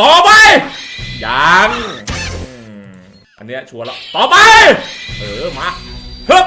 ต่อไป ยังอืมอันเนี้ยชัวร์แล้ว ต่อไป เออ มาฮึบ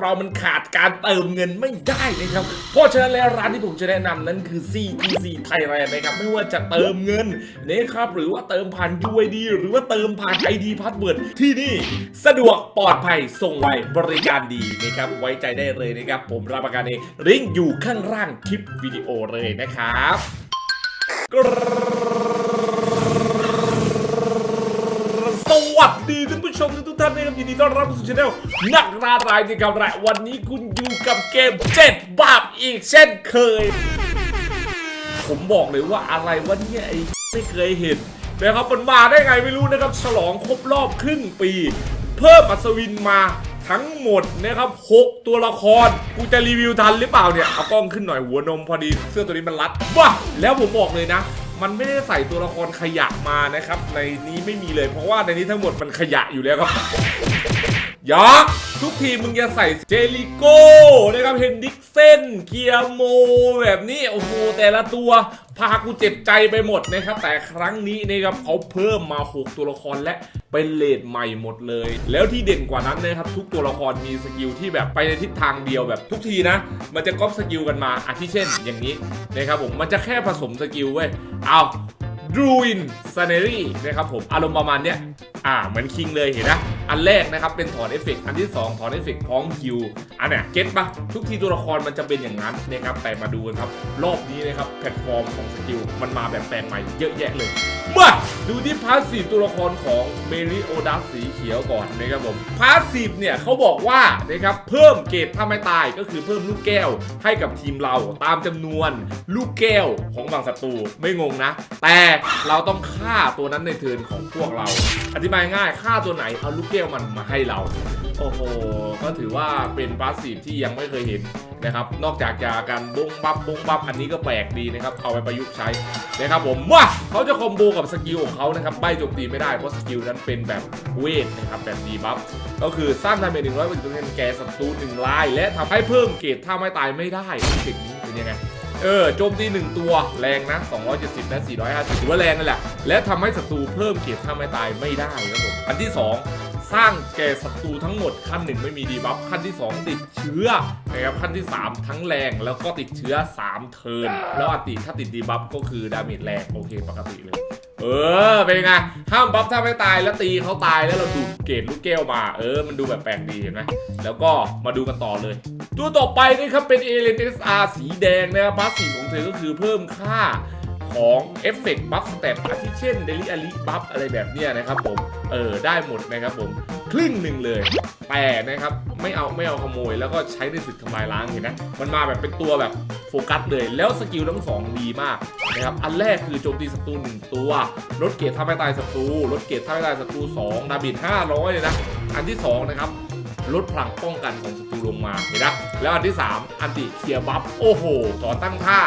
เรามันขาดการเติมเงินไม่ได้นะครับ เพราะฉะนั้นแล้วร้านที่ผมจะแนะนำนั้นคือ CGC Thailand นะครับ ไม่ว่าจะเติมเงินนะครับ หรือว่าเติมผ่าน UID หรือว่าเติมผ่าน ID Password ที่นี่สะดวกปลอดภัยส่งไวบริการดีนะครับ ไว้ใจได้เลยนะครับ ผมรับประกันเองลิงก์อยู่ข้างล่างคลิปวิดีโอเลยนะครับ ส วัสดีท่านผู้ชมทุกท่านนะครับยินดีต้อนรับสู่ช anel นักล่ารายในกับแหละวันนี้คุณอยู่กับเกมเจ็ดบาปอีกเช่นเคย ผมบอกเลยว่าอะไรวะเนี่ยไอ้ไม่เคยเห็นนะครับมันมาได้ไงไม่รู้นะครับฉลองครบรอบครึ่งปี เพิ่มอัศวินมาทั้งหมดนะครับ6ตัวละคร กูจะรีวิวทันหรือเปล่าเนี่ยเอากล้องขึ้นหน่อยหัวนมพอดีเสื้อตัวนี้มันรัดว้าแล้วผมบอกเลยนะ มันไม่ได้ใส่ตัวละครขยะมานะครับ ในนี้ไม่มีเลยเพราะว่าในนี้ทั้งหมดมันขยะอยู่แล้วครับ ยอกทุกทีมึงจะใส่เจลิโก้นะครับเฮนดิกเซนเกียโม แบบนี้โอ้โหแต่ละตัวพากูเจ็บใจไปหมดนะครับ แต่ครั้งนี้นะครับเขาเพิ่มมา 6 ตัวละครและเป็นเลดใหม่หมดเลย แล้วที่เด่นกว่านั้นนะครับ ทุกตัวละครมีสกิลที่แบบไปในทิศทางเดียวแบบทุกทีนะ มันจะก๊อปสกิลกันมาอาทิเช่น อย่างนี้นะครับผมมันจะแค่ผสมสกิลเว้ยเอาดรูอินซาเนรี่นะครับผมอารมณ์ประมาณเนี้ยอ่าเหมือนคิงเลยเห็นนะ อันแรกนะครับเป็นถอนเอฟเฟกต์อันที่ 2 ถอนเอฟเฟกต์พร้อมคิวอันเนี้ยเก็ตปะทุกทีตัวละครมันจะเป็นอย่างนั้นนะครับแต่มาดูกันครับ รอบนี้นะครับแพลตฟอร์มของสกิลมันมาแบบแปลงใหม่เยอะแยะเลยมาดูที่พาสซีฟตัวละครของเมริโอดัสสีเขียวก่อนนะครับผมพาสซีฟเนี่ยเขาบอกว่านะครับเพิ่มเกรดถ้าไม่ตายก็คือเพิ่มลูกแก้วให้กับทีมเราตามจำนวนลูกแก้วของบางศัตรูไม่งงนะ แต่เราต้องฆ่าตัวนั้นในเทิร์นของพวกเรา อธิบายง่ายฆ่าตัวไหนเอาลูกแก้วมันมาให้เรา โอ้โห ก็ถือว่าเป็นพาสซีฟที่ยังไม่เคยเห็นนะครับ นอกจากจะการบงบับบงบับอันนี้ก็แปลกดีนะครับ เอาไปประยุกต์ใช้นะครับผมว่าเขาจะคอมโบกับสกิลของเขานะครับใบโจมตีไม่ได้เพราะสกิลนั้นเป็นแบบเวทนะครับแบบดีบัฟก็คือสร้างดาเมจหนึ่งร้อยเปอร์เซ็นต์แก่ศัตรูหนึ่งราย และทำให้เพิ่มเกรดถ้าไม่ตายไม่ได้สิ่งนี้เป็นยังไงเออโจมตี 1 ตัวแรงนะ 270 และ 450 ถือว่าแรงนั่นแหละ และทำให้ศัตรูเพิ่มเกียรติถ้าไม่ตายไม่ได้ครับผม อันที่ 2 สร้างแก่ศัตรูทั้งหมดขั้น1ไม่มีดีบัฟขั้นที่ 2 ติดเชื้อนะครับขั้นที่ 3 ทั้งแรงแล้วก็ติดเชื้อ 3 เทิร์นแล้วอติถ้าติดดีบัฟก็คือดาเมจแรงโอเคปกติเลยเออ เป็นไง ห้ามบัฟถ้าไม่ตายแล้วตีเขาตายแล้วเราดูดเกรดลูกแก้วมา เออ มันดูแบบแปลกดีเห็นไหมแล้วก็มาดูกันต่อเลย ตัวต่อไปนะครับเป็น a l n s r สีแดงนะครับบัฟสีของเธอก็คือเพิ่มค่า ของเอฟเฟกต์บัฟสเตตอาทิเช่นเดลิอาลิบัฟอะไรแบบเนี้ยนะครับผม เออได้หมดนะครับผม ครึ่งหนึ่งเลย แต่นะครับไม่เอาไม่เอาขโมย แล้วก็ใช้ในศึกทำลายล้างเห็นไหมมันมาแบบเป็นตัวแบบโฟกัสเลย แล้วสกิลทั้งสองดีมากนะครับ อันแรกคือโจมตีศัตรูหนึ่งตัว ลดเกรดถ้าไม่ตายศัตรู ลดเกรดถ้าไม่ตายศัตรู2ดาเมจ500เลยนะ อันที่สองนะครับลดพลังป้องกันของศัตรูลงมาเห็นไหมแล้วอันที่ 3 อันติเคลียร์บัฟ โอ้โหต่อตั้งท่า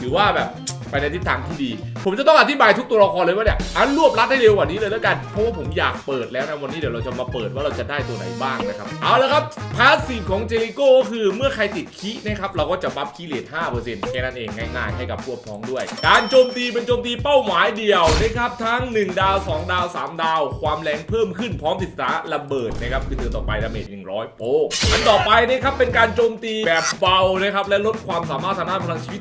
ถือว่าแบบ ไปในทิศทางที่ดี ผมจะต้องอธิบายทุกตัวละครเลยว่าเนี่ยอันรวบรัดให้เร็วกว่านี้เลยแล้วกันเพราะว่าผมอยากเปิดแล้วนะวันนี้เดี๋ยวเราจะมาเปิดว่าเราจะได้ตัวไหนบ้างนะครับเอาละครับพาสซีฟของเจลิโก้ก็คือเมื่อใครติดคีนะครับเราก็จะบัฟคีเลท5%แค่นั้นเองง่ายๆ ให้กับพวกพ้องด้วย การโจมตีเป็นโจมตีเป้าหมายเดียวนะครับทั้ง 1 ดาว 2 ดาว 3 ดาว ความแรงเพิ่มขึ้นพร้อมติดสาระเบิดนะครับคือตือนต่อไปดาเมจ100 โป๊กอันต่อไปนะครับเป็นการโจมตีแบบเบานะครับและลดความสามารถทางด้านพลังชีวิต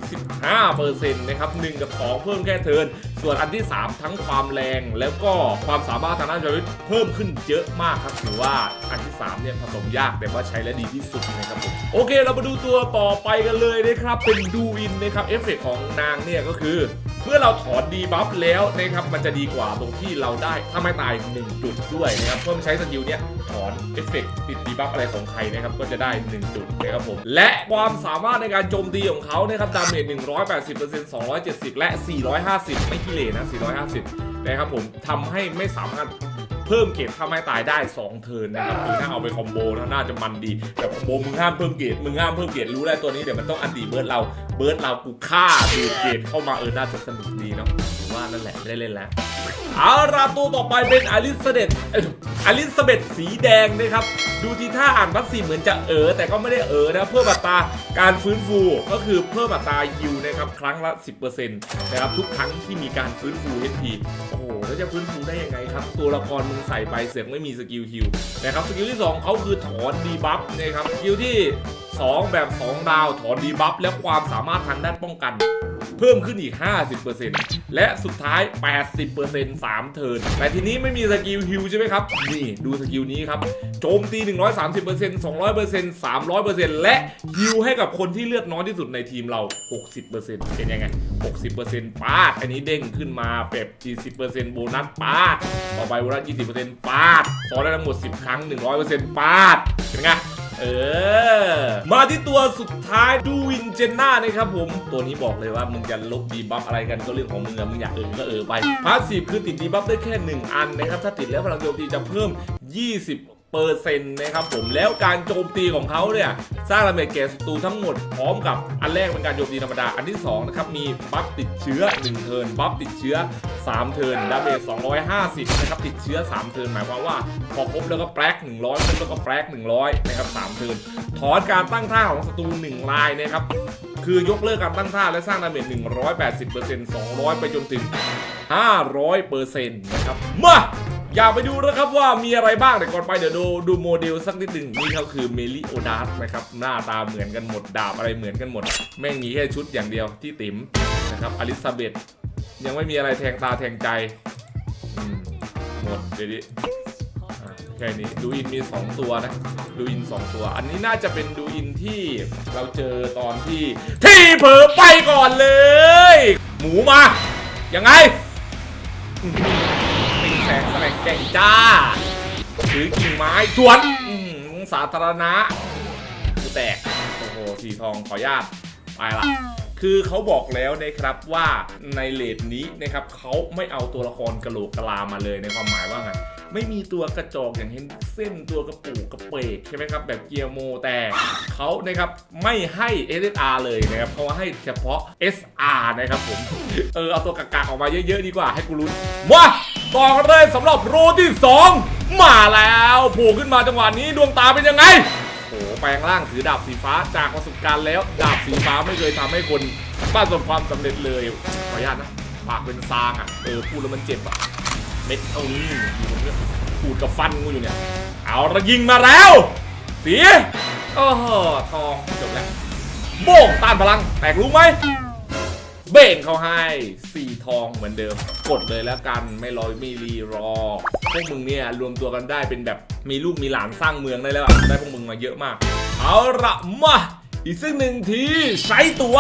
15%นะครับ1 กับ 2 เพิ่มแค่เทิน ส่วนอันที่ 3 ทั้งความแรงแล้วก็ความสามารถทางด้านชีวิตเพิ่มขึ้นเยอะมากครับถือว่าอันที่3เนี่ยผสมยากแต่ว่าใช้และดีที่สุดนะครับผมโอเค เรามาดูตัวต่อไปกันเลยนะครับเป็นดูอินนะครับเอฟเฟกต์ของนางเนี่ยก็คือ เมื่อเราถอนดีบัฟแล้วนะครับมันจะดีกว่าตรงที่เราได้ถ้าไม่ตาย 1 จุดด้วยนะครับเพิ่มใช้สกิลเนี้ยถอนเอฟเฟกต์ติดดีบัฟอะไรของใครนะครับก็จะได้ 1 จุดนะครับผมและความสามารถในการโจมตีของเขานะครับดาเมจ180% 270 และ 450 ไม่ขี้เหร่นะ 450 นะครับผมทำให้ไม่สามารถ เพิ่มเกรดถ้าไม่ตายได้ 2 เทิร์นนะครับคือถ้าเอาไปคอมโบนะน่าจะมันดีแต่คอมโบมึงห้ามเพิ่มเกรดมึงห้ามเพิ่มเกรดรู้แล้วตัวนี้เดี๋ยวมันต้องอันตีเบิร์ดเราเบิร์ดเรากูฆ่าดูเกรดเข้ามาเออน่าจะสนุกดีเนาะว่านั่นแหละไม่ได้เล่นแล้วเอาราตัวต่อไปเป็นอลิซเดตเอลิซาเบธสีแดงนะครับ ดูทีท่าอ่านพัสซีฟเหมือนจะเออแต่ก็ไม่ได้เออนะ เพิ่มอัตราการฟื้นฟูก็คือเพิ่มอัตรายิวนะครับครั้งละ 10%นะครับทุกครั้งที่มีการฟื้นฟู HP โอ้โหแล้วจะฟื้นฟูได้ยังไงครับ ตัวละครมึงใส่ไปเสือกไม่มีสกิลฮิวนะครับสกิลที่ 2เขาคือถอนดีบัฟนะครับสกิลที่ 2 แบบ 2 ดาวถอนดีบัฟและความสามารถทางด้านป้องกัน เพิ่มขึ้นอีก 50%และสุดท้าย 80% 3 เทิร์นแต่ทีนี้ไม่มีสกิลฮิวใช่ไหมครับ นี่ดูสกิลนี้ครับ โจมตี 130% 200% 300%และฮิวให้กับคนที่เลือดน้อยที่สุดในทีมเรา 60%เป็นยังไง 60%ปาด อันนี้เด้งขึ้นมาแบบ40%โบนัสปาด ต่อไปโบนัส20%ปาดซ้อนได้ทั้งหมด 10 ครั้ง 100%ปาด เป็นไง เออ มาที่ตัวสุดท้ายดูวินเจนน่านะครับผม ตัวนี้บอกเลยว่ามึงจะลบดีบัฟอะไรกันก็เรื่องของมึงอะมึงอยากเออก็เออไปพาสซีฟคือติดดีบัฟได้แค่ 1 อันนะครับ ถ้าติดแล้วพลังโจมตีจะเพิ่ม 20 เปอร์เซ็นต์นะครับผมแล้วการโจมตีของเขาเนี่ยสร้างดาเมจแก่ศัตรูทั้งหมดพร้อมกับอันแรกเป็นการโจมตีธรรมดา อันที่2นะครับมีบัฟติดเชื้อ 1 เทิร์นบัฟติดเชื้อ 3 เทิร์นดาเมจ250 นะครับติดเชื้อ 3 เทิร์นหมายความว่าพอครบแล้วก็แปลก100ครบแล้วก็แปลก100นะครับ3เทิร์นถอนการตั้งท่าของศัตรู1ลายนะครับคือยกเลิกการตั้งท่าและสร้างดาเมจ180% 200 ไปจนถึง 500%นะครับมา อยากไปดูนะครับว่ามีอะไรบ้างแต่ก่อนไปเดี๋ยวดูดูโมเดลสักนิดหนึ่งนี่เขาคือเมลิโอดาสนะครับหน้าตาเหมือนกันหมดดาบอะไรเหมือนกันหมด แม่งมีแค่ชุดอย่างเดียวที่ติ๋มนะครับอลิซาเบธยังไม่มีอะไรแทงตาแทงใจหมดเดี๋ยวนี้อะแค่นี้ดูอินมี 2 ตัวนะดูอิน 2 ตัว อันนี้น่าจะเป็นดูอินที่เราเจอตอนที่ ที่เผลอไปก่อนเลย หมูมายังไง แสลงแก่งจ้าถือกิ่งไม้สวนอื้อหือสาธารณะกูแตก โอ้โห สีทองขออนุญาตไปละคือเขาบอกแล้วนะครับว่าในเลดนี้นะครับเขาไม่เอาตัวละครกระโหลกกะลามาเลยในความหมายว่าไงไม่มีตัวกระจอกอย่างเห็นเส้นตัวกระปูกกระเปกใช่ไหมครับ แบบเกียร์โมแต่เขานะครับไม่ให้ SSR เลยนะครับเขาให้เฉพาะ SR นะครับผม เออ เอาตัวกากาออกมาเยอะ ๆ ดีกว่าให้กูรู้มา ต่อกันเลยสำหรับโรที่ 2 มาแล้วโผล่ขึ้นมาจังหวะนี้ดวงตาเป็นยังไงโอ้โหแปลงร่างถือดาบสีฟ้าจากประสบการณ์แล้ว ดาบสีฟ้าไม่เคยทำให้คนประสบความสำเร็จเลยขออนุญาตนะปากเป็นซางอะเออพูดแล้วมันเจ็บอะเม็ดเอานี่อยู่ตรงเนี้ขูดกับฟันกูอยู่เนี่ยเอาระยิงมาแล้วสีโอ้โหทองจบแล้วโบ่งต้านพลังแตกรู้ไหม เบ่งเขาให้สี่ทองเหมือนเดิม กดเลยแล้วกันไม่รอไม่รีรอ พวกมึงเนี่ยรวมตัวกันได้เป็นแบบมีลูกมีหลานสร้างเมืองได้แล้วอะได้พวกมึงมาเยอะมาก เอาละมาอีกซึ่งหนึ่งทีใช้ตัว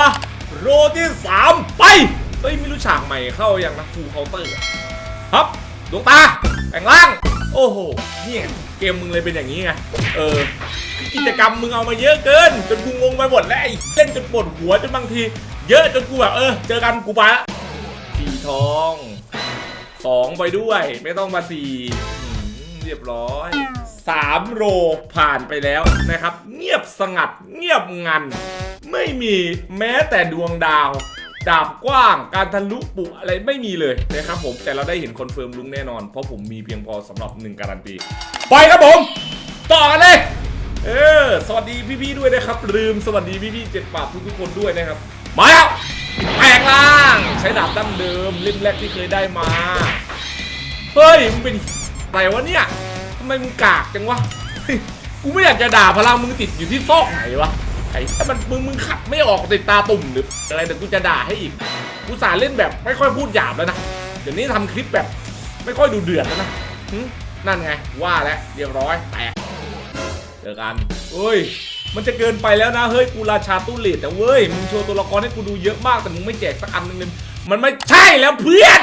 โรที่3ไปเฮ้ยไม่รู้ฉากใหม่เข้าอย่างนะฟูลเคาน์เตอร์ครับดวงตาแต่งร่าง โอ้โหเนี่ยเกมมึงเลยเป็นอย่างนี้ไงเออกิจกรรมมึงเอามาเยอะเกิน จนกูงงไปหมดแล้วไอ้เล่นจนปวดหัวจนบางที เยอะจนกูแบบเออ เจอกันกูไปละสี่ทองสองไปด้วย ไม่ต้องมาสี่อืมเรียบร้อยสามโรผ่านไปแล้วนะครับ เงียบสงัดเงียบงัน ไม่มีแม้แต่ดวงดาว ดาบกว้างการทะลุปุอะไรไม่มีเลยนะครับผมแต่เราได้เห็นคอนเฟิร์มลุงแน่นอน เพราะผมมีเพียงพอสำหรับหนึ่งการันตี ไปครับผม ต่อกันเลย เออ สวัสดีพี่ๆด้วยนะครับ ลืมสวัสดีพี่ๆเจ็ดปากทุกๆคนด้วยนะครับ มาแล้วแปลงร่าง ใช้ดาบดั้งเดิมเล่มแรกที่เคยได้มา เฮ้ยมึงเป็นอะไรวะเนี่ยทำไมมึงกากจังวะกูไม่อยากจะด่าพลังมึงติดอยู่ที่ซอกไหนวะไอ้ถ้ามันมึงมึงขัดไม่ออกติดตาตุ่มหรืออะไรแต่กูจะด่าให้อีกกูสาเล่นแบบไม่ค่อยพูดหยาบแล้วนะเดี๋ยวนี้ทำคลิปแบบ ไม่ค่อยดูเดือดแล้วนะนั่นไงว่าแล้วเรียบร้อยแตกเจอกันเฮ้ย มันจะเกินไปแล้วนะเฮ้ยกูราชาตู้เลดนะเว้ยมึงโชว์ตัวละครให้กูดูเยอะมากแต่มึงไม่แจกสักอันหนึงเลยมันไม่ใช่แล้วเพื่อน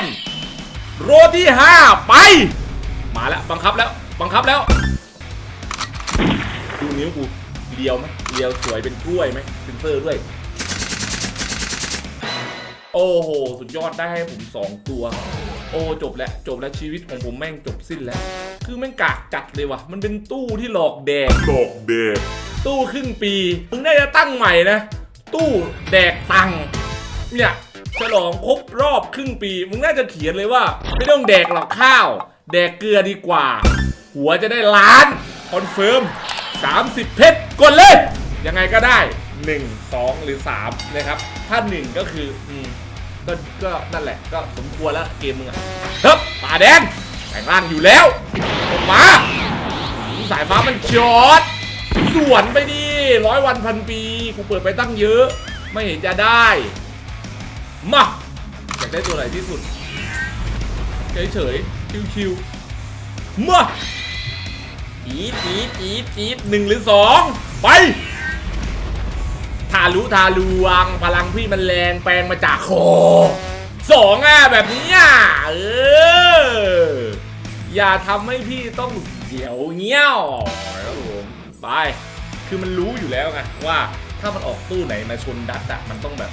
โรที่ห้าไป มาแล้วบังคับแล้วบังคับแล้ว ดูนิ้วกูเลียวไหมเลียวสวยเป็นกล้วยไหมเซนเซอร์ด้วย โอ้โห สุดยอดได้ให้ผมสองตัว โอ้จบแล้วจบแล้วชีวิตของผมแม่งจบสิ้นแล้ว คือแม่งกากจัดเลยว่ะ มันเป็นตู้ที่หลอกแดกดอกแดง ตู้ครึ่งปีมึงน่าจะตั้งใหม่นะ ตู้แดกตังเนี่ยฉลองครบรอบครึ่งปี มึงน่าจะเขียนเลยว่า ไม่ต้องแดกหรอกข้าว แดกเกลือดีกว่า หัวจะได้ล้านคอนเฟิร์ม 30 เพชรกดเลย ยังไงก็ได้ 1 2 หรือ 3 นะครับ ถ้า 1 ก็คืออืมก็ก็นั่นแหละก็สมควรแล้วเกมมึงอะเฮ้ยป่าแดงแข่งล่างอยู่แล้วออกมาสายฟ้ามันจอด สวนไปดิร้อยวันพันปีกูเปิดไปตั้งเยอะ ไม่เห็นจะได้มาอยากได้ตัวไหนที่สุดเฉยเฉยชิวชิวๆมาจีดจีดจีดจีดหนึ่งหรือสองไปทารุทาลวง พลังพี่มันแรงแปลงมาจากคอสองอะแบบนี้อะเอออย่าทำให้พี่ต้องเสียวเงี้ยว บผมไปคือมันรู้อยู่แล้วไงว่าถ้ามันออกตู้ไหนมาชนดัตอะมันต้องแบบ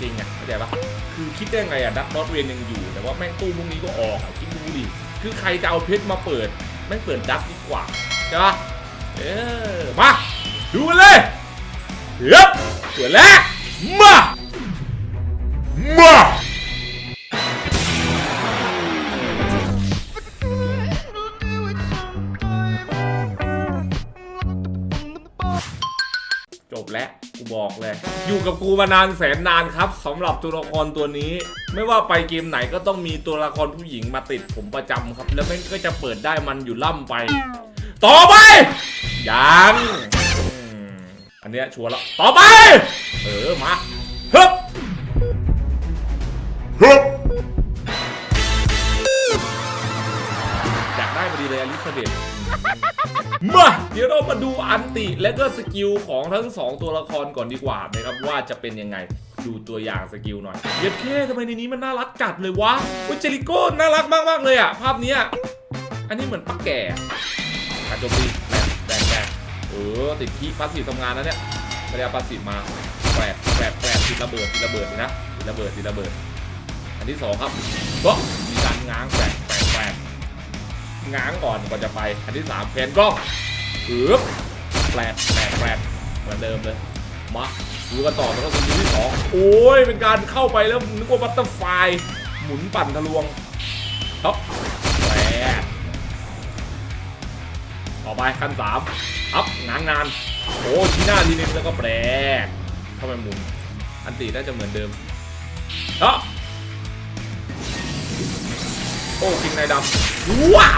จริงอะเข้าใจปะคือคิดได้ไงอะดัตนอตเวนยังอยู่ แต่ว่าแม่งตู้พวกนี้ก็ออกอะคิดดูดิคือใครจะเอาเพชรมาเปิดแม่งเปิดดัตดีกว่าใช่ปะเออมาดูกันเลยเฮ้ยเปิดแล้วมามา บอกเลย อยู่กับกูมานานแสนนานครับสำหรับตัวละครตัวนี้ ไม่ว่าไปเกมไหนก็ต้องมีตัวละครผู้หญิงมาติดผมประจำครับ แล้วมันก็จะเปิดได้มันอยู่ล่ำไป ต่อไป ยังอืมอันเนี้ยชัวร์แล้วต่อไป เออ มาฮึบฮึบอยากได้พอดีเลยอลิซาเบธ มาเดี๋ยวเรามาดูอันติและก็สกิลของทั้งสองตัวละครก่อนดีกว่านะครับว่าจะเป็นยังไงดูตัวอย่างสกิลหน่อยเย็ดเคทำไมในนี้มันน่ารักจัดเลยวะวิเจริโก้น่ารักมากๆเลยอะภาพนี้อันนี้เหมือนปักแก่การโจมตีแบกแบกแบกเออติดคีพาสซีฟทำงานแล้วเนี่ยไม่ได้เอาพาสซีฟมาแปลกแปลกแปลกติดระเบิดติดระเบิดนะติดระเบิดติดระเบิด อันที่สองครับก็มีการง้างแปล ง้างก่อนก่อนจะไป อันที่สามเพนกล้องปึ๊บแปลกแปลกแปลกเหมือนเดิมเลยมาดูกันต่อแล้วก็คือที่สองโอ้ยเป็นการเข้าไปแล้วนึกว่าบัตเตอร์ไฟหมุนปั่นทะลวงครับแปลต่อไปขั้นสามอัพง้างนานโอ้ทีหน้าทีนึงแล้วก็แปลกเข้าไปหมุน อันตีน่าจะเหมือนเดิมเนาะโอ้คิงในดำว้า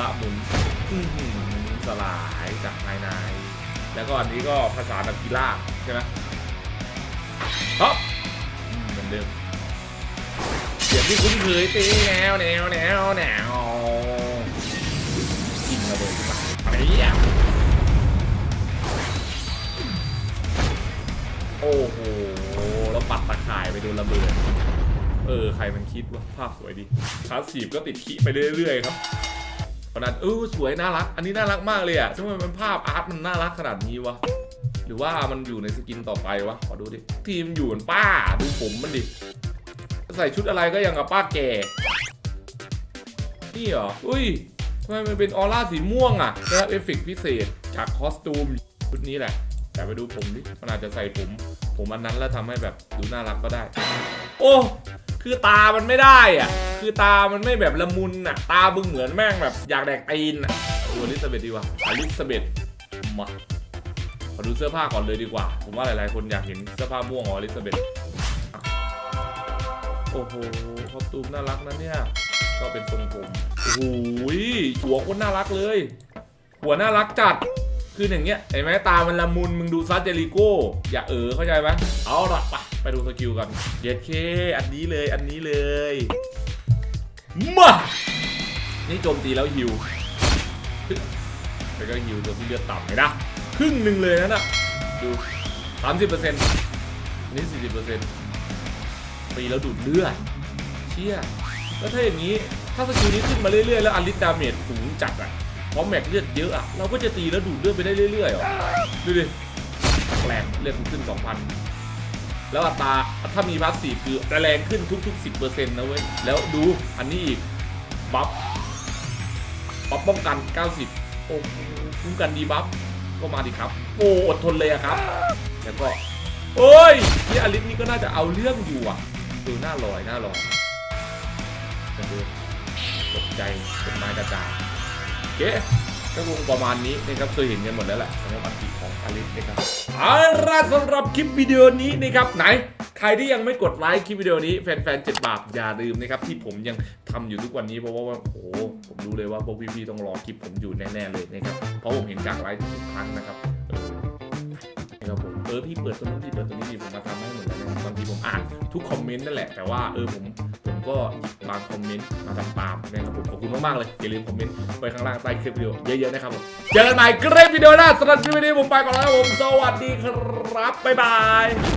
ระหมุนสลายจากภายใน แล้วก็อันนี้ก็ภาษานักกีฬาใช่ไหมครับอืมเหมือนเดิมเสียงที่คุ้นเคยตีแนวแนวแนวแนวกินระเบิดไปอะไรอะโอ้โหแล้วปัดตะข่ายไปโดนระเบิด เออ ใครมันคิดว่าภาพสวยดีคลาสสีฟก็ติดขีไปเรื่อยๆครับ ขนาดเออสวยน่ารัก อันนี้น่ารักมากเลยอะทำไมมันภาพอาร์ตมันน่ารักขนาดนี้วะหรือว่ามันอยู่ในสกินต่อไปวะขอดูดิทีมอยู่เหมือนป้าดูผมมันดิใส่ชุดอะไรก็ยังกับป้าแก่นี่เหรออุ้ยทำไมมันเป็นออร่าสีม่วงอะได้รับเอฟเฟกพิเศษจากคอสตูมชุดนี้แหละ แต่ไปดูผมดิมันอาจจะใส่ผม ผมอันนั้นแล้วทำให้แบบดูน่ารักก็ได้ โอ้ คือตามันไม่ได้อะ คือตามันไม่แบบละมุนอะ ตาบึงเหมือนแม่งแบบอยากแดกตีนอะดูอลิซาเบธดีกว่าอลิซาเบธมาขอดูเสื้อผ้าก่อนเลยดีกว่า ผมว่าหลายๆ คนอยากเห็นเสื้อผ้าม่วงของอลิซาเบธโอ้โหคอสตูมน่ารักนะเนี่ย ก็เป็นทรงผมโอ้โหหัวคนน่ารักเลย หัวน่ารักจัดคืออย่างเงี้ยเห็นไหมตามันละมุนมึงดูซัดเจริโก้ อย่าเออเข้าใจไหมเอาละไป ไปดูสกิลกันเย็ดเค อันนี้เลยอันนี้เลยมานี่โจมตีแล้วฮิวแล้วก็ฮิวตัวที่เลือดต่ำเลยนะครึ่งหนึ่งเลยนะน่ะดู30%เอันนี้สี่สิบเปอร์เซ็นต์ปีแล้วดูดเลือดเชี่ยแล้วถ้าอย่างนี้ถ้าสกิลนี้ขึ้นมาเรื่อยๆแล้วอลิสดาเมจสูงจัดอะเพราะแม็กเลือดเยอะอะเราก็จะตีแล้วดูดเลือดไปได้เรื่อยๆเหรอดูดิแรงเลือดมันขึ้น2,000 แล้วอัตราถ้ามีบัฟสี่คือจะแรงขึ้นทุก ๆ 10%นะเว้ย แล้วดูอันนี้อีกบัฟบัฟป้องกัน 90 โอ้คุ้มกันดีบัฟก็มาดิครับ โอ้อดทนเลยอะครับ แล้วก็โอ้ยนี่อลิสนี่ก็น่าจะเอาเรื่องอยู่อะดูหน้าลอยหน้าลอยมาดูตกใจเป็นไม้กระจายโอเค ก็คงประมาณนี้นะครับเคยเห็นกันหมดแล้วแหละสำหรับอันติของอลิสนะครับเอาล่ะสำหรับคลิปวิดีโอนี้นะครับไหนใครที่ยังไม่กดไลค์คลิปวิดีโอนี้แฟนๆเจ็ดบาปอย่าลืมนะครับที่ผมยังทำอยู่ทุกวันนี้เพราะว่าโอ้โหผมรู้เลยว่าพวกพี่ๆต้องรอคลิปผมอยู่แน่ๆเลยนะครับเพราะผมเห็นจากไลค์ทุกครั้งนะครับเออนะครับผมเออพี่เปิดตัวนู้พี่เปิดตัวนี้พี่ผมมาทำให้หมดแล้วนะบางทีผมอ่านทุกคอมเมนต์นั่นแหละแต่ว่าเออผม ก็หยิบบางคอมเมนต์มาทำตามนะครับผมขอบคุณมากๆเลยอย่าลืมคอมเมนต์ไว้ข้างล่างใต้คลิปวิดีโอเยอะๆนะครับผมเจอกันใหม่คลิปวิดีโอหน้าสำหรับคลิปวิดีโอผมไปก่อนแล้วครับผมสวัสดีครับบ๊ายบาย